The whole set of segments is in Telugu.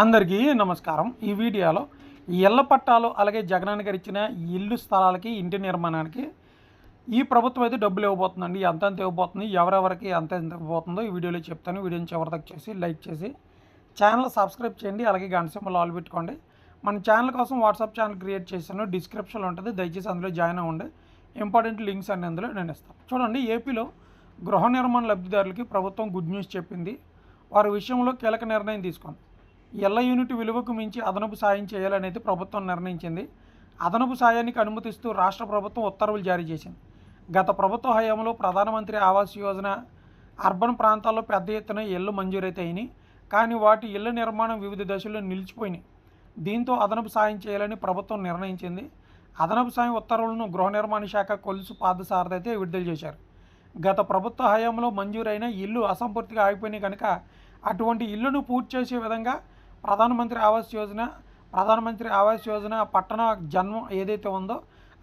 అందరికీ నమస్కారం. ఈ వీడియోలో ఇళ్ళ పట్టాలు అలాగే జగనాన్ని గారు ఇచ్చిన ఇల్లు స్థలాలకి ఇంటి నిర్మాణానికి ఈ ప్రభుత్వం అయితే డబ్బులు ఇవ్వబోతుందండి. ఎంతెంత ఇవ్వబోతుంది ఎవరెవరికి ఎంత ఎంత ఇవ్వబోతుందో ఈ వీడియోలో చెప్తాను. వీడియోని చివరిదాకా చేసి లైక్ చేసి ఛానల్ సబ్స్క్రైబ్ చేయండి. అలాగే గంట సింబల్ ఆల్ పెట్టుకోండి. మన ఛానల్ కోసం వాట్సాప్ ఛానల్ క్రియేట్ చేశాను. డిస్క్రిప్షన్లో ఉంటుంది. దయచేసి అందులో జాయిన్ అవ్వండి. ఇంపార్టెంట్ లింక్స్ అన్ని అందులో నేను ఇస్తాను. చూడండి ఏపీలో గృహ నిర్మాణ లబ్ధిదారులకి ప్రభుత్వం గుడ్ న్యూస్ చెప్పింది. వారి విషయంలో కీలక నిర్ణయం తీసుకుంది ఎల్ల యూనిట్ విలువకు మించి అదనపు సాయం చేయాలనేది ప్రభుత్వం నిర్ణయించింది. అదనపు సాయానికి అనుమతిస్తూ రాష్ట్ర ప్రభుత్వం ఉత్తర్వులు జారీ చేసింది. గత ప్రభుత్వ హయాంలో ప్రధానమంత్రి ఆవాస్ యోజన అర్బన్ ప్రాంతాల్లో పెద్ద ఎత్తున ఇళ్ళు మంజూరైతే అయినాయి కానీ వాటి ఇళ్ళ నిర్మాణం వివిధ దశల్లో నిలిచిపోయినాయి. దీంతో అదనపు సాయం చేయాలని ప్రభుత్వం నిర్ణయించింది. అదనపు సాయం ఉత్తర్వులను గృహ నిర్మాణ శాఖ కొలుసు పాదసారదైతే విడుదల చేశారు. గత ప్రభుత్వ హయాంలో మంజూరైన ఇల్లు అసంపూర్తిగా ఆగిపోయినాయి కనుక అటువంటి ఇల్లును పూర్తి చేసే విధంగా ప్రధానమంత్రి ఆవాస్ యోజన ప్రధానమంత్రి ఆవాస్ యోజన పట్టణ జన్మం ఏదైతే ఉందో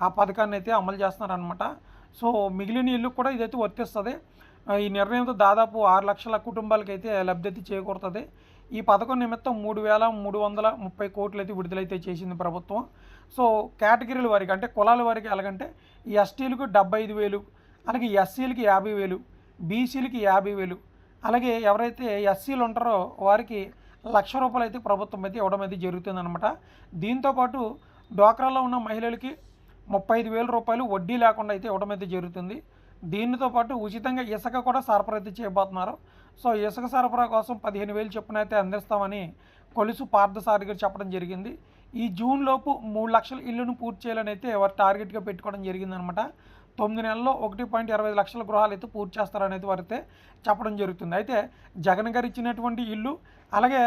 ఆ పథకాన్ని అయితే అమలు చేస్తున్నారనమాట సో మిగిలిన ఇల్లు కూడా ఇదైతే వర్తిస్తుంది. ఈ నిర్ణయంతో దాదాపు ఆరు లక్షల కుటుంబాలకైతే అయితే లబ్ధి చేకూరుతుంది. ఈ పథకం నిమిత్తం మూడు వేల మూడు వందల ముప్పై కోట్లు అయితే విడుదలైతే చేసింది ప్రభుత్వం. సో కేటగిరీల వారికి అంటే కులాల వారికి ఎలాగంటే ఎస్టీలకు డెబ్బై ఐదు వేలు అలాగే ఎస్సీలకి యాభై వేలు బీసీలకి యాభై వేలు అలాగే ఎవరైతే ఎస్సీలు ఉంటారో వారికి లక్ష రూపాయలు అయితే ప్రభుత్వం అయితే ఇవ్వడం అయితే జరుగుతుందన్నమాట. దీంతోపాటు డ్వాక్రాలో ఉన్న మహిళలకి ముప్పై ఐదు వేల రూపాయలు వడ్డీ లేకుండా అయితే ఇవ్వడం అయితే జరుగుతుంది. దీనితో పాటు ఉచితంగా ఇసుక కూడా సరఫరా అయితే చేయబోతున్నారు. సో ఇసుక సరఫరా కోసం పదిహేను వేలు చొప్పున అయితే అందిస్తామని కొలుసు పార్థసారి గారు చెప్పడం జరిగింది. ఈ జూన్ లోపు మూడు లక్షల ఇల్లును పూర్తి చేయాలని అయితే వారు టార్గెట్గా పెట్టుకోవడం జరిగిందనమాట తొమ్మిది నెలల్లో ఒకటి పాయింట్ ఇరవై ఐదు లక్షల గృహాలు అయితే పూర్తి చేస్తారనేది అయితే వారైతే చెప్పడం జరుగుతుంది. అయితే జగన్ గారు ఇచ్చినటువంటి ఇల్లు అలాగే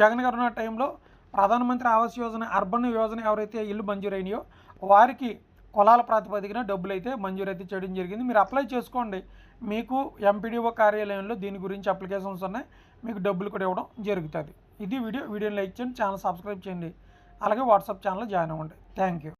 జగన్ గారు ఉన్న టైంలో ప్రధానమంత్రి ఆవాస్ యోజన అర్బన్ యోజన ఎవరైతే ఇల్లు మంజూరైనాయో వారికి కులాల ప్రాతిపదికన డబ్బులు అయితే మంజూరు అయితే చేయడం జరిగింది. మీరు అప్లై చేసుకోండి. మీకు ఎంపీడీఓ కార్యాలయంలో దీని గురించి అప్లికేషన్స్ ఉన్నాయి. మీకు డబ్బులు కూడా ఇవ్వడం జరుగుతుంది. ఇది వీడియో వీడియోని లైక్ చేయండి ఛానల్ సబ్స్క్రైబ్ చేయండి. అలాగే వాట్సాప్ ఛానల్ జాయిన్ అవ్వండి. Thank you.